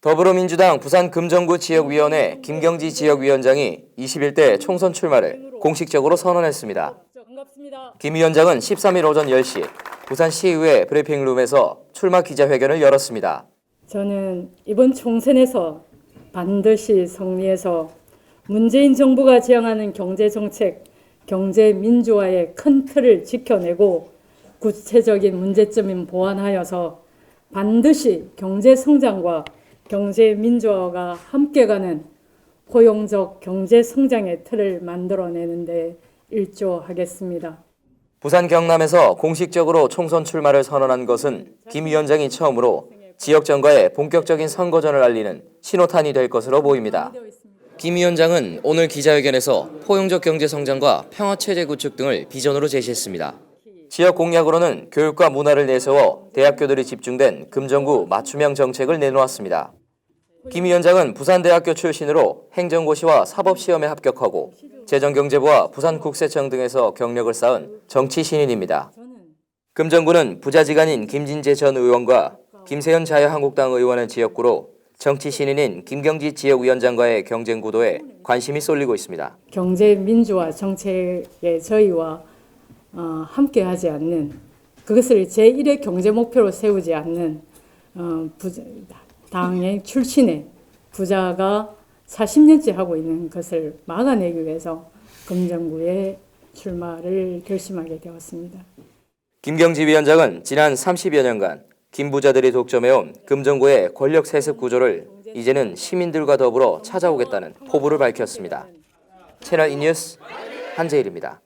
더불어민주당 부산 금정구 지역위원회 김경지 지역위원장이 21대 총선 출마를 공식적으로 선언했습니다. 김 위원장은 13일 오전 10시 부산시의회 브리핑룸에서 출마 기자회견을 열었습니다. 저는 이번 총선에서 반드시 승리해서 문재인 정부가 지향하는 경제 정책, 경제 민주화의 큰 틀을 지켜내고 구체적인 문제점인 보완하여서 반드시 경제 성장과 경제 민주화가 함께 가는 포용적 경제 성장의 틀을 만들어내는 데 일조하겠습니다. 부산 경남에서 공식적으로 총선 출마를 선언한 것은 김 위원장이 처음으로 지역 정가의 본격적인 선거전을 알리는 신호탄이 될 것으로 보입니다. 김 위원장은 오늘 기자회견에서 포용적 경제 성장과 평화 체제 구축 등을 비전으로 제시했습니다. 지역 공약으로는 교육과 문화를 내세워 대학교들이 집중된 금정구 맞춤형 정책을 내놓았습니다. 김 위원장은 부산대학교 출신으로 행정고시와 사법시험에 합격하고 재정경제부와 부산국세청 등에서 경력을 쌓은 정치 신인입니다. 금정구는 부자지간인 김진재 전 의원과 김세현 자유한국당 의원의 지역구로 정치 신인인 김경지 지역위원장과의 경쟁 구도에 관심이 쏠리고 있습니다. 경제 민주화 정책의 저희와 어, 함께하지 않는 그것을 제1의 경제 목표로 세우지 않는 어, 부자, 당의 출신의 부자가 40년째 하고 있는 것을 막아내기 위해서 금정구에 출마를 결심하게 되었습니다. 김경지 위원장은 지난 30여 년간 김부자들이 독점해온 금정구의 권력 세습 구조를 이제는 시민들과 더불어 찾아오겠다는 포부를 밝혔습니다. 채널 E 뉴스 한재일입니다.